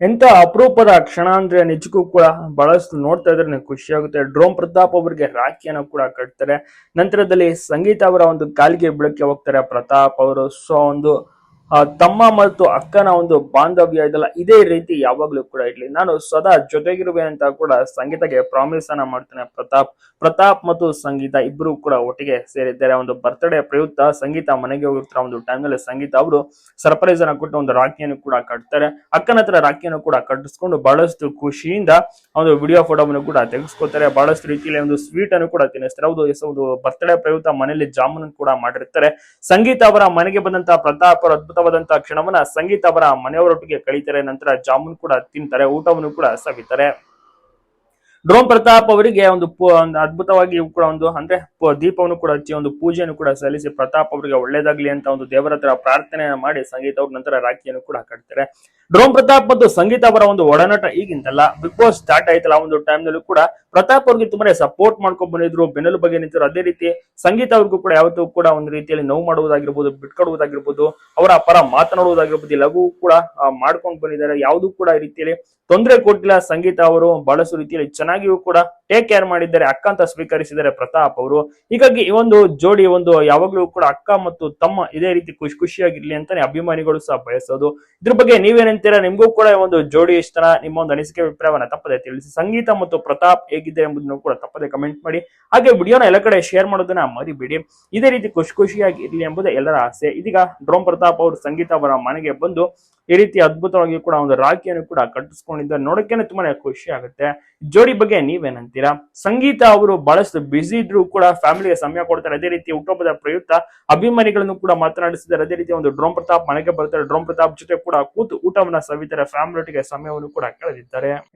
ಎಂತ ಅಪರೂಪದ ಕ್ಷಣ ಅಂದ್ರೆ ನಿಜಕ್ಕೂ ಕೂಡ ಬಹಳಷ್ಟು ನೋಡ್ತಾ ಇದ್ರೆ ಖುಷಿ ಆಗುತ್ತೆ. ಡ್ರೋಮ್ ಪ್ರತಾಪ್ ಅವರಿಗೆ ರಾಖಿಯನ್ನು ಕೂಡ ಕಟ್ತಾರೆ. ನಂತರದಲ್ಲಿ ಸಂಗೀತ ಅವರ ಒಂದು ಕಾಲಿಗೆ ಬೀಳಕ್ಕೆ ಹೋಗ್ತಾರೆ ಪ್ರತಾಪ್ ಅವರು. ಸೊ ಒಂದು ತಮ್ಮ ಮತ್ತು ಅಕ್ಕನ ಒಂದು ಬಾಂಧವ್ಯ ಇದೆಲ್ಲ ಇದೇ ರೀತಿ ಯಾವಾಗ್ಲೂ ಕೂಡ ಇರ್ಲಿ. ನಾನು ಸದಾ ಜೊತೆಗಿರುವೆ ಅಂತ ಕೂಡ ಸಂಗೀತಗೆ ಪ್ರಾಮಿಸ್ ಅನ್ನ ಮಾಡ್ತೇನೆ. ಪ್ರತಾಪ್ ಪ್ರತಾಪ್ ಮತ್ತು ಸಂಗೀತ ಇಬ್ರು ಕೂಡ ಒಟ್ಟಿಗೆ ಸೇರಿದ್ದಾರೆ. ಒಂದು ಬರ್ತ್ಡೇ ಪ್ರಯುಕ್ತ ಸಂಗೀತ ಮನೆಗೆ ಹೋಗಿರ್ತಾರೆ. ಒಂದು ಟೈಮ್ನಲ್ಲಿ ಸಂಗೀತ ಅವರು ಸರ್ಪ್ರೈಸ್ ಅನ್ನ ಕೊಟ್ಟು ಒಂದು ರಾಖಿಯನ್ನು ಕೂಡ ಕಟ್ತಾರೆ. ಅಕ್ಕನ ಹತ್ರ ರಾಖಿಯನ್ನು ಕೂಡ ಕಟ್ಟಿಸ್ಕೊಂಡು ಬಹಳಷ್ಟು ಖುಷಿಯಿಂದ ಒಂದು ವಿಡಿಯೋ ಫೋಟೋವನ್ನು ಕೂಡ ತೆಗೆಸ್ಕೋತಾರೆ. ಬಹಳಷ್ಟು ರೀತಿಯಲ್ಲಿ ಒಂದು ಸ್ವೀಟ್ ಅನ್ನು ಕೂಡ ತಿನ್ನಿಸ್ತಾರೆ. ಹೌದು ಒಂದು ಬರ್ತ್ಡೇ ಪ್ರಯುಕ್ತ ಮನೆಯಲ್ಲಿ ಜಾಮೂನ್ ಕೂಡ ಮಾಡಿರ್ತಾರೆ. ಸಂಗೀತ ಅವರ ಮನೆಗೆ ಬಂದಂತ ಪ್ರತಾಪ್ ಅವರ ಅದ್ಭುತವಾದಂತಹ ಕ್ಷಣವನ್ನ ಸಂಗೀತ ಅವರ ಮನೆಯವರೊಟ್ಟಿಗೆ ಕಳೀತಾರೆ. ನಂತರ ಜಾಮೂನ್ ಕೂಡ ತಿಂತಾರೆ ಊಟವನ್ನು ಕೂಡ ಸವಿತಾರೆ. ಡ್ರೋಮ್ ಪ್ರತಾಪ್ ಅವರಿಗೆ ಒಂದು ಒಂದು ಅದ್ಭುತವಾಗಿ ಕೂಡ ಒಂದು, ಅಂದ್ರೆ ದೀಪವನ್ನು ಕೂಡ ಹಚ್ಚಿ ಒಂದು ಪೂಜೆಯನ್ನು ಕೂಡ ಸಲ್ಲಿಸಿ ಪ್ರತಾಪ್ ಅವರಿಗೆ ಒಳ್ಳೇದಾಗ್ಲಿ ಅಂತ ಒಂದು ದೇವರ ಹತ್ರ ಪ್ರಾರ್ಥನೆಯನ್ನು ಮಾಡಿ ಸಂಗೀತ ಅವ್ರ ನಂತರ ರಾಖಿಯನ್ನು ಕೂಡ ಕಟ್ತಾರೆ ಡ್ರೋಮ್ ಪ್ರತಾಪ್ ಮತ್ತು ಸಂಗೀತ ಅವರ ಒಂದು ಒಡನಾಟ ಈಗಿಂತಲ್ಲ ಬಿಗ್ ಬಾಸ್ ಸ್ಟಾರ್ಟ್ ಆಯ್ತಲ್ಲ ಆ ಒಂದು ಟೈಮ್ ನಲ್ಲೂ ಕೂಡ ಪ್ರತಾಪ್ ಅವ್ರಿಗೆ ತುಂಬಾನೇ ಸಪೋರ್ಟ್ ಮಾಡ್ಕೊಂಡ್ ಬಂದಿದ್ರು ಬೆನ್ನೆಲು ಬಗ್ಗೆ ನಿಂತರು ಅದೇ ರೀತಿ ಸಂಗೀತ ಅವ್ರಿಗೂ ಕೂಡ ಯಾವತ್ತೂ ಕೂಡ ಒಂದು ರೀತಿಯಲ್ಲಿ ನೋವು ಮಾಡುವುದಾಗಿರ್ಬೋದು, ಬಿಟ್ಕೊಡುವುದಾಗಿರ್ಬೋದು, ಅವರ ಪರ ಮಾತನಾಡುವುದಾಗಿರ್ಬೋದು ಎಲ್ಲವೂ ಕೂಡ ಮಾಡ್ಕೊಂಡ್ ಬಂದಿದ್ದಾರೆ. ಯಾವುದೂ ಕೂಡ ಈ ರೀತಿಯಲ್ಲಿ ತೊಂದರೆ ಕೊಟ್ಟಿಲ್ಲ ಸಂಗೀತ ಅವರು, ಬಹಳಷ್ಟು ರೀತಿಯಲ್ಲಿ ಚೆನ್ನಾಗಿಯೂ ಕೂಡ ಟೇಕ್ ಕೇರ್ ಮಾಡಿದ್ದಾರೆ ಅಕ್ಕ ಅಂತ ಸ್ವೀಕರಿಸಿದ್ದಾರೆ ಪ್ರತಾಪ್ ಅವರು. ಹೀಗಾಗಿ ಈ ಒಂದು ಜೋಡಿ ಒಂದು ಯಾವಾಗ್ಲೂ ಕೂಡ ಅಕ್ಕ ಮತ್ತು ತಮ್ಮ ಇದೇ ರೀತಿ ಖುಷಿ ಖುಷಿಯಾಗಿರ್ಲಿ ಅಂತಾನೆ ಅಭಿಮಾನಿಗಳು ಸಹ ಬಯಸೋದು. ಇದ್ರ ಬಗ್ಗೆ ನೀವೇನಂತೀರಾ? ನಿಮ್ಗೂ ಕೂಡ ಒಂದು ಜೋಡಿ ಇಷ್ಟನ ನಿಮ್ಮ ಒಂದು ಅನಿಸಿಕೆ ಅಭಿಪ್ರಾಯವನ್ನ ತಪ್ಪದೆ ತಿಳಿಸಿ. ಸಂಗೀತ ಮತ್ತು ಪ್ರತಾಪ್ ಹೇಗಿದೆ ಎಂಬುದನ್ನು ಕೂಡ ತಪ್ಪದೆ ಕಮೆಂಟ್ ಮಾಡಿ. ಹಾಗೆ ವಿಡಿಯೋನ ಎಲ್ಲ ಕಡೆ ಶೇರ್ ಮಾಡೋದನ್ನ ಮರಿಬೇಡಿ. ಇದೇ ರೀತಿ ಖುಷಿ ಖುಷಿಯಾಗಿ ಇರ್ಲಿ ಎಂಬುದೇ ಎಲ್ಲರ ಆಸೆ. ಇದೀಗ ಡ್ರೋಮ್ ಪ್ರತಾಪ್ ಅವರು ಸಂಗೀತ ಅವರ ಮನೆಗೆ ಬಂದು ಈ ರೀತಿ ಅದ್ಭುತವಾಗಿ ಕೂಡ ಒಂದು ರಾಖಿಯನ್ನು ಕೂಡ ಕಟ್ಟಿಸ್ಕೊಂಡಿದ್ದಾರೆ. ನೋಡೋಕೆ ತುಂಬಾನೇ ಖುಷಿ ಆಗುತ್ತೆ. ಜೋಡಿ ಬಗ್ಗೆ ನೀವೇನಂತೀರಾ? ಸಂಗೀತ ಅವರು ಬಹಳಷ್ಟು ಬ್ಯುಸಿ ಇದ್ರು ಕೂಡ ಫ್ಯಾಮಿಲಿಗೆ ಸಮಯ ಕೊಡ್ತಾರೆ. ಅದೇ ರೀತಿ ಹುಟ್ಟುಹಬ್ಬದ ಪ್ರಯುಕ್ತ ಅಭಿಮಾನಿಗಳನ್ನು ಕೂಡ ಮಾತನಾಡಿಸಿದ್ದಾರೆ. ಅದೇ ರೀತಿ ಒಂದು ಡ್ರೋಮ್ ಪ್ರತಾಪ್ ಮನೆಗೆ ಬರ್ತಾರೆ. ಡ್ರೋಮ್ ಪ್ರತಾಪ್ ಜೊತೆ ಕೂಡ ಕೂತು ಊಟವನ್ನ ಸವಿತಾರೆ. ಫ್ಯಾಮಿಲಿ ಒಟ್ಟಿಗೆ ಸಮಯವನ್ನು ಕೂಡ ಕಳೆದಿದ್ದಾರೆ.